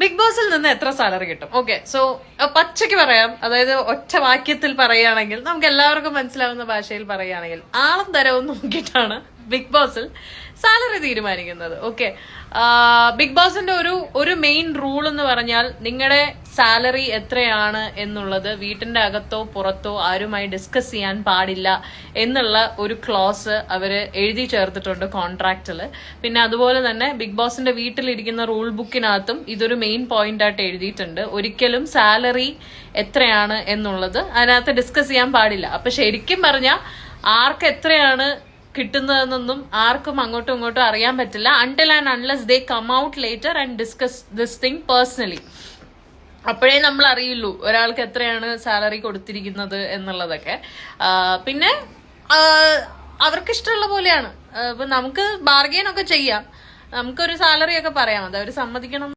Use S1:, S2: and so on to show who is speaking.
S1: Big ബോസിൽ നിന്ന് എത്ര സാലറി കിട്ടും? ഓക്കെ സോ പച്ചയ്ക്ക് പറയാം. അതായത് ഒറ്റ വാക്യത്തിൽ പറയുകയാണെങ്കിൽ നമുക്ക് എല്ലാവർക്കും മനസ്സിലാവുന്ന ഭാഷയിൽ പറയുകയാണെങ്കിൽ ആളും തരവും നോക്കിയിട്ടാണ് ബിഗ് ബോസിൽ സാലറി തീരുമാനിക്കുന്നത്. ഓക്കെ ബിഗ് ബോസിന്റെ ഒരു ഒരു മെയിൻ റൂൾ എന്ന് പറഞ്ഞാൽ നിങ്ങളുടെ സാലറി എത്രയാണ് എന്നുള്ളത് വീട്ടിന്റെ അകത്തോ പുറത്തോ ആരുമായി ഡിസ്കസ് ചെയ്യാൻ പാടില്ല എന്നുള്ള ഒരു ക്ലോസ് അവർ എഴുതി ചേർത്തിട്ടുണ്ട് കോൺട്രാക്റ്റിൽ പിന്നെ അതുപോലെ തന്നെ ബിഗ് ബോസിന്റെ വീട്ടിലിരിക്കുന്ന റൂൾ ബുക്കിനകത്തും ഇതൊരു മെയിൻ പോയിന്റ് ആയിട്ട് എഴുതിയിട്ടുണ്ട്. ഒരിക്കലും സാലറി എത്രയാണ് എന്നുള്ളത് അതിനകത്ത് ഡിസ്കസ് ചെയ്യാൻ പാടില്ല. അപ്പൊ ശരിക്കും പറഞ്ഞാൽ ആർക്ക് എത്രയാണ് കിട്ടുന്നതെന്നൊന്നും ആർക്കും അങ്ങോട്ടും ഇങ്ങോട്ടും അറിയാൻ പറ്റില്ല. Until and unless they come out later and discuss this thing personally അപ്പോഴേ നമ്മൾ അറിയുള്ളൂ ഒരാൾക്ക് എത്രയാണ് സാലറി കൊടുത്തിരിക്കുന്നത് എന്നുള്ളതൊക്കെ. പിന്നെ അവർക്ക് ഇഷ്ടമുള്ള പോലെയാണ്. ഇപ്പൊ നമുക്ക് ബാർഗെയിൻ ഒക്കെ ചെയ്യാം. നമുക്കൊരു സാലറി ഒക്കെ പറയാം. അത് അവർ സമ്മതിക്കണം